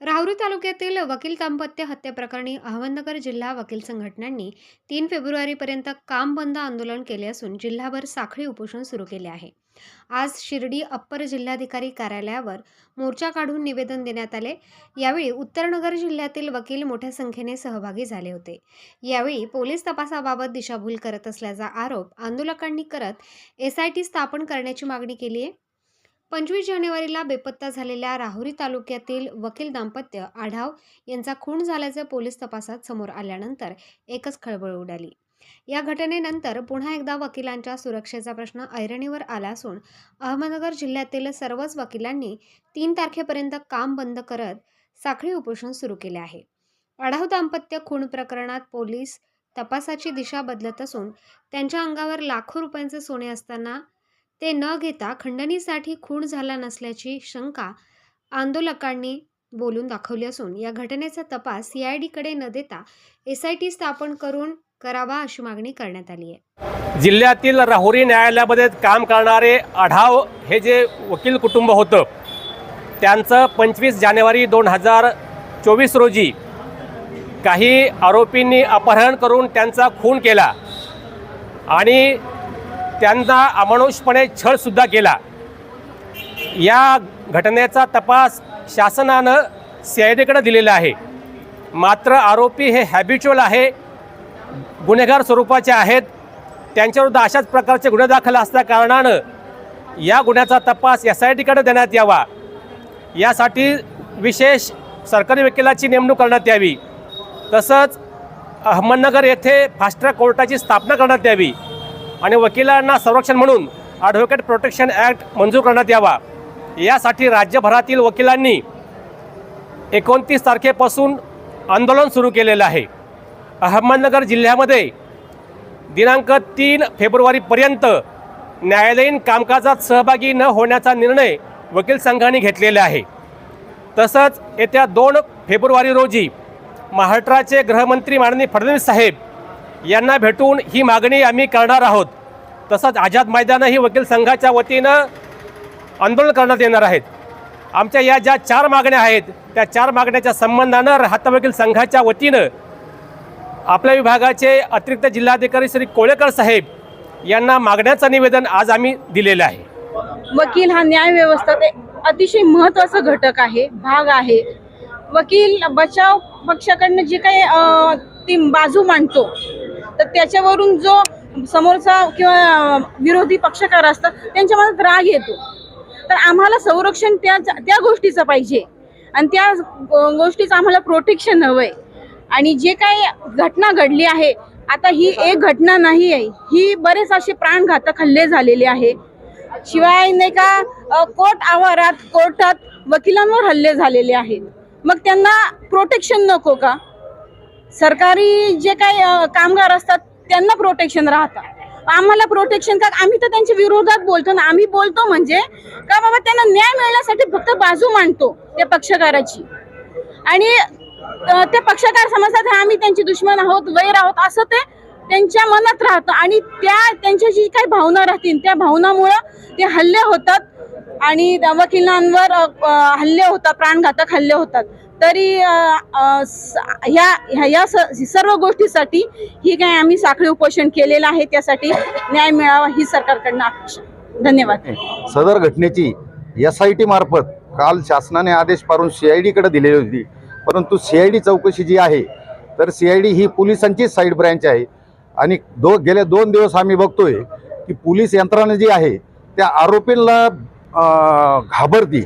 राहुरी तालुक्यातील वकील दाम्पत्य हत्येप्रकरणी अहमदनगर जिल्हा वकील संघटनांनी तीन फेब्रुवारीपर्यंत काम बंद आंदोलन केले असून जिल्हाभर साखळी उपोषण सुरू केले आहे. आज शिर्डी अप्पर जिल्हाधिकारी कार्यालयावर मोर्चा काढून निवेदन देण्यात आले. यावेळी उत्तरनगर जिल्ह्यातील वकील मोठ्या संख्येने सहभागी झाले होते. यावेळी पोलीस तपासाबाबत दिशाभूल करत असल्याचा आरोप आंदोलकांनी करत एसआयटी स्थापन करण्याची मागणी केली आहे. पंचवीस जानेवारीला बेपत्ता झालेल्या राहुरी तालुक्यातील वकील दाम्पत्य आढाव यांचा खून झाल्याचे पोलीस तपासात समोर आल्यानंतर एकच खळबळ उडाली. या घटनेनंतर पुन्हा एकदा वकिलांच्या सुरक्षेचा प्रश्न ऐरणीवर आला असून अहमदनगर जिल्ह्यातील सर्वच वकिलांनी तीन तारखेपर्यंत काम बंद करत साखळी उपोषण सुरू केले आहे. आढाव दाम्पत्य खून प्रकरणात पोलीस तपासाची दिशा बदलत असून त्यांच्या अंगावर लाखो रुपयांचे सोने असताना ते न घेता खंडणीसाठी खून झाला नसल्याची शंका आंदोलकांनी बोलून दाखवली असून या घटनेचा तपास सीआयडीकडे न देता एस आय टी स्थापन करून करावा अशी मागणी करण्यात आली आहे. जिल्ह्यातील राहुरी न्यायालयामध्ये काम करणारे आढाव हे जे वकील कुटुंब होतं त्यांचं पंचवीस जानेवारी दोन हजार चोवीस रोजी काही आरोपींनी अपहरण करून त्यांचा खून केला आणि त्यांना अमानुषपणे छळसुद्धा केला. या घटनेचा तपास शासनानं सी आय डीकडे दिलेला आहे. मात्र आरोपी हे हॅबिच्युअल आहे गुन्हेगार स्वरूपाचे आहेत. त्यांच्याविरुद्ध अशाच प्रकारचे गुन्हे दाखल असल्या कारणानं या गुन्ह्याचा तपास एस आय टीकडे देण्यात यावा. यासाठी विशेष सरकारी वकिलाची नेमणूक करण्यात यावी. तसंच अहमदनगर येथे फास्ट ट्रॅक कोर्टाची स्थापना करण्यात यावी. आणि वकिलांना संरक्षण म्हणून ॲडव्होकेट प्रोटेक्शन ॲक्ट मंजूर करण्यात यावा. यासाठी राज्यभरातील वकिलांनी एकोणतीस तारखेपासून आंदोलन सुरू केलेलं आहे. अहमदनगर जिल्ह्यामध्ये दिनांक तीन फेब्रुवारीपर्यंत न्यायालयीन कामकाजात सहभागी न होण्याचा निर्णय वकील संघाने घेतलेला आहे. तसंच येत्या दोन फेब्रुवारी रोजी महाराष्ट्राचे गृहमंत्री माननीय फडणवीस साहेब यांना भेटून ही मागणी आम्ही करणार आहोत. तसंच आझाद मैदानही वकील संघाच्या वतीनं आंदोलन करण्यात येणार आहेत. आमच्या या ज्या चार मागण्या आहेत त्या चार मागण्याच्या संबंधानं राहता वकील संघाच्या वतीनं आपल्या विभागाचे अतिरिक्त जिल्हाधिकारी श्री कोळेकर साहेब यांना मागण्याचं निवेदन आज आम्ही दिलेलं आहे. वकील हा न्याय व्यवस्थेत एक अतिशय महत्त्वाचा घटक आहे भाग आहे. वकील बचाव पक्षाकडनं जे काही ती बाजू मांडतो तर त्याच्यावरून जो समोरचा किंवा विरोधी पक्षकार असतात त्यांच्या मनात राग येतो. तर आम्हाला संरक्षण त्या त्या गोष्टीचं पाहिजे. आणि त्या गोष्टीचं आम्हाला प्रोटेक्शन हवंय. आणि जे काही घटना घडली आहे आता ही एक घटना नाही आहे. ही बरेच असे प्राणघातक हल्ले झालेले आहे. शिवाय नाही का कोर्ट आवारात कोर्टात वकिलांवर हल्ले झालेले आहेत. मग त्यांना प्रोटेक्शन नको का? सरकारी जे काही कामगार असतात त्यांना प्रोटेक्शन राहतं. आम्हाला प्रोटेक्शन का? आम्ही तर त्यांच्या विरोधात बोलतो ना. आम्ही बोलतो म्हणजे का बाबा त्यांना न्याय मिळण्यासाठी फक्त बाजू मांडतो त्या पक्षकाराची. आणि ते पक्षकार समजतात आम्ही त्यांचे दुश्मन आहोत वैर आहोत असं ते त्यांच्या मनात राहतं. आणि त्या त्यांच्या जी काही भावना राहतील. त्या भावनामुळं ते हल्ले होतात. आणि त्या वकिलांवर हल्ले होतात प्राणघातक हल्ले होतात. तरी ह्या ह्या या स- सर्व गोष्टीसाठी ही काय आम्ही साखळी उपोषण केलेलं आहे त्यासाठी न्याय मिळावा ही सरकारकडनं अपेक्षा. धन्यवाद. सदर घटनेची एस आय टी मार्फत काल शासनाने आदेश पारून सी आय डीकडे दिलेली होती. परंतु सी आय डी चौकशी जी आहे तर सी आय डी ही पोलिसांचीच साईड ब्रँच आहे. आणि दो गेले दोन दिवस आम्ही बघतोय की पोलीस यंत्रणा जी आहे त्या आरोपींना घाबरती.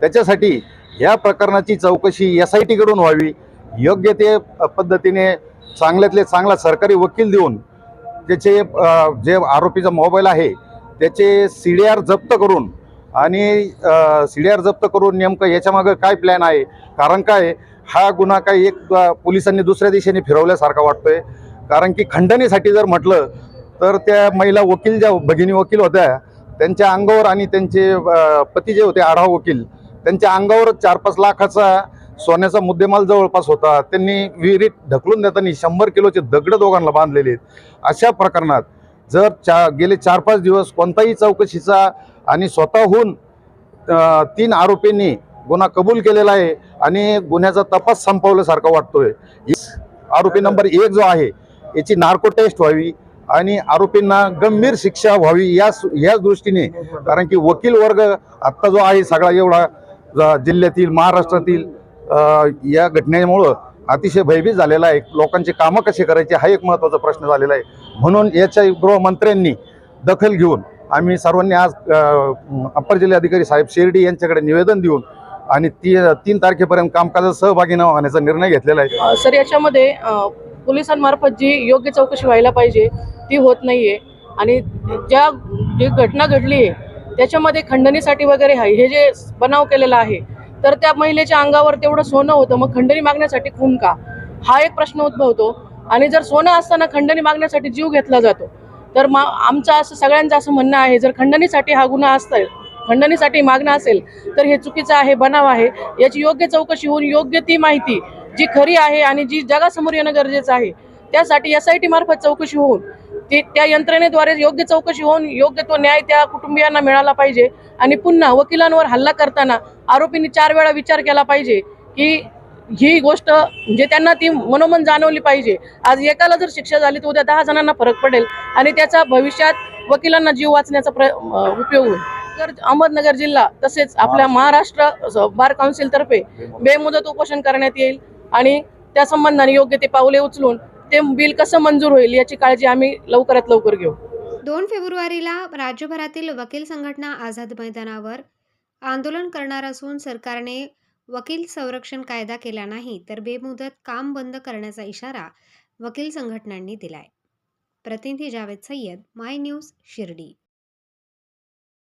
त्याच्यासाठी या प्रकरणाची चौकशी एस आय टीकडून व्हावी. योग्य ते पद्धतीने चांगल्यातले चांगला सरकारी वकील देऊन त्याचे जे आरोपीचा मोबाईल आहे त्याचे सी डी आर जप्त करून आणि सी डी आर जप्त करून नेमकं याच्यामागं काय प्लॅन आहे? कारण काय हा गुन्हा काय एक पोलिसांनी दुसऱ्या दिशेने फिरवल्यासारखा वाटतोय. कारण की खंडणीसाठी जर म्हटलं तर त्या महिला वकील ज्या भगिनी वकील होत्या त्यांच्या अंगावर आणि त्यांचे पती जे होते आढाव वकील त्यांच्या अंगावर चार पाच लाखाचा सोन्याचा मुद्देमाल जवळपास होता. त्यांनी विहिरीत ढकलून देताना शंभर किलोचे दगड दोघांना बांधलेले आहेत. अशा प्रकरणात जर चा गेले चार पाच दिवस कोणताही चौकशीचा आणि स्वतःहून तीन आरोपींनी गुन्हा कबूल केलेला आहे आणि गुन्ह्याचा तपास संपवल्यासारखा वाटतोय. आरोपी नंबर एक जो आहे याची नार्को टेस्ट व्हावी. आणि आरोपींना गंभीर शिक्षा व्हावी या याच दृष्टीने कारण की वकील वर्ग आत्ता जो आहे सगळा एवढा जिल्ह्यातील महाराष्ट्रातील या घटनेमुळं अतिशय भयभीत झालेला आहे. लोकांची कामं कशी करायची हा एक महत्त्वाचा प्रश्न झालेला आहे. म्हणून याच्या गृहमंत्र्यांनी दखल घेऊन आम्ही सर्वांनी आज अप्पर जिल्हाधिकारी साहेब शेर्डी यांच्याकडे निवेदन देऊन आणि ती तीन तारखेपर्यंत कामकाजात सहभागी न होण्याचा निर्णय घेतलेला आहे. सर याच्यामध्ये पोलिसांमार्फत जी योग्य चौकशी व्हायला पाहिजे ती होत नाही आहे आणि ज्या जी घटना घडली आहे त्याच्यामध्ये खंडणीसाठी वगैरे आहे हे जे बनाव केलेला आहे तर त्या महिलेच्या अंगावर तेवढं सोनं होतं मग खंडणी मागण्यासाठी खून का? हा एक प्रश्न उद्भवतो. आणि जर सोनं असताना खंडणी मागण्यासाठी जीव घेतला जातो तर मा आमचं असं सगळ्यांचं असं म्हणणं आहे जर खंडणीसाठी हा गुन्हा असता खंडणीसाठी मागणं असेल तर हे चुकीचं आहे बनाव आहे. याची योग्य चौकशी होऊन योग्य ती माहिती जी खरी आहे आणि जी जगासमोर येणं गरजेचं आहे त्यासाठी एस आय टी मार्फत चौकशी होऊन ती त्या यंत्रणेद्वारे योग्य चौकशी होऊन योग्य तो न्याय त्या कुटुंबियांना मिळाला पाहिजे आणि पुन्हा वकिलांवर हल्ला करताना आरोपींनी चार वेळा विचार केला पाहिजे की ही गोष्ट म्हणजे त्यांना ती मनोमन जाणवली पाहिजे. आज एकाला जर शिक्षा झाली तर उद्या दहा जणांना फरक पडेल आणि त्याचा भविष्यात वकिलांना जीव वाचण्याचा प्र उपयोग होईल. तर अहमदनगर जिल्हा तसेच आपल्या महाराष्ट्र. बार काउन्सिल तर्फे बेमुदत उपोषण करण्यात येईल. आणि त्या संबंधाने योग्य ते पावले उचलून ते बिल कसं मंजूर होईल याची काळजी आम्ही लवकरात लवकर घेऊ. दोन फेब्रुवारीला राज्यभरातील वकील संघटना आझाद मैदानावर आंदोलन करणार असून सरकारने वकील संरक्षण कायदा केला नाही तर बेमुदत काम बंद करण्याचा इशारा वकील संघटनांनी दिलाय. प्रतिनिधी जावेद सय्यद माय न्यूज शिर्डी.